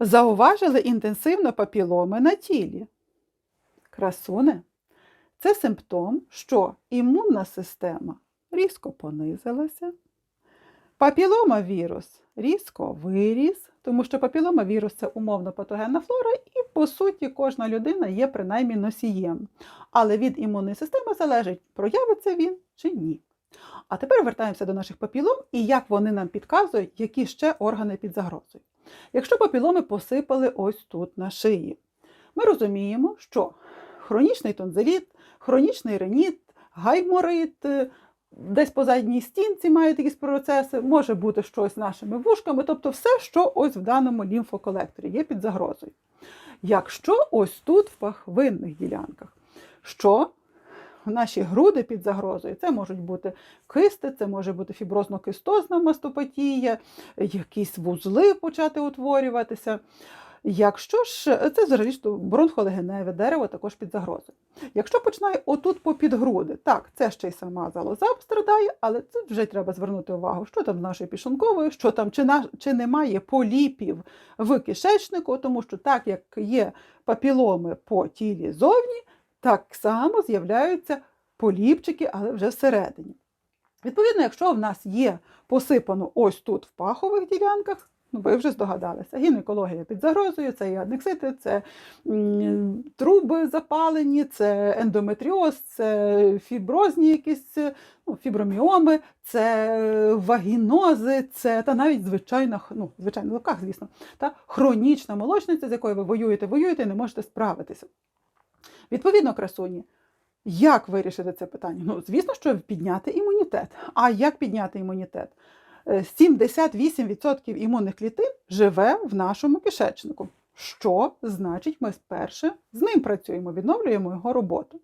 Зауважили інтенсивно папіломи на тілі. Красуне це симптом, що імунна система різко понизилася, папіломавірус різко виріс, тому що папіломавірус це умовно патогенна флора, і, по суті, кожна людина є принаймні носієм. Але від імунної системи залежить, проявиться він чи ні. А тепер вертаємося до наших папілом і як вони нам підказують, які ще органи під загрозою. Якщо папіломи посипали ось тут на шиї, ми розуміємо, що хронічний тонзиліт, хронічний реніт, гайморит, е, десь по задній стінці мають якісь процеси, може бути щось нашими вушками, тобто все, що ось в даному лімфоколекторі є під загрозою. Якщо ось тут в пахвинних ділянках, що наші груди під загрозою, це можуть бути кисти, це може бути фіброзно-кистозна мастопатія, якісь вузли почати утворюватися. Якщо ж це взагалі бронхолегеневе дерево також під загрозою. Якщо починає отут попід груди, так, це ще й сама залоза страдає, але це вже треба звернути увагу, що там з нашою пішунковою, що там, чи, на, чи немає поліпів в кишечнику, тому що так як є папіломи по тілі зовні, так само з'являються поліпчики, але вже всередині. Відповідно, якщо в нас є посипано ось тут в пахових ділянках, ну ви вже здогадалися, гінекологія під загрозою, це і це труби запалені, це ендометріоз, це фіброзні якісь ну, фіброміоми, це вагінози, це та навіть звичайна, ну, звичайно, в звісно, та хронічна молочниця, з якою ви воюєте, воюєте і не можете справитися. Відповідно, красуні, як вирішити це питання? Ну, звісно, що підняти імунітет. А як підняти імунітет? Е, 78% імунних клітин живе в нашому кишечнику. Що значить, ми вперше з ним працюємо, відновлюємо його роботу.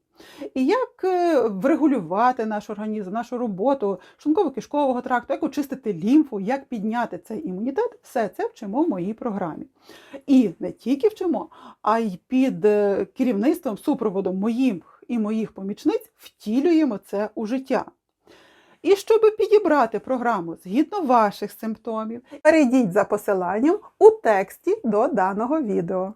І як е, врегулювати наш організм, нашу роботу шлунково-кишкового тракту, як очистити лімфу, як підняти цей імунітет, все це вчимо в моїй програмі. І не тільки вчимо, а й під е, керівництвом, супроводом моїх і моїх помічниць втілюємо це у життя. І щоб підібрати програму згідно ваших симптомів, перейдіть за посиланням у тексті до даного відео.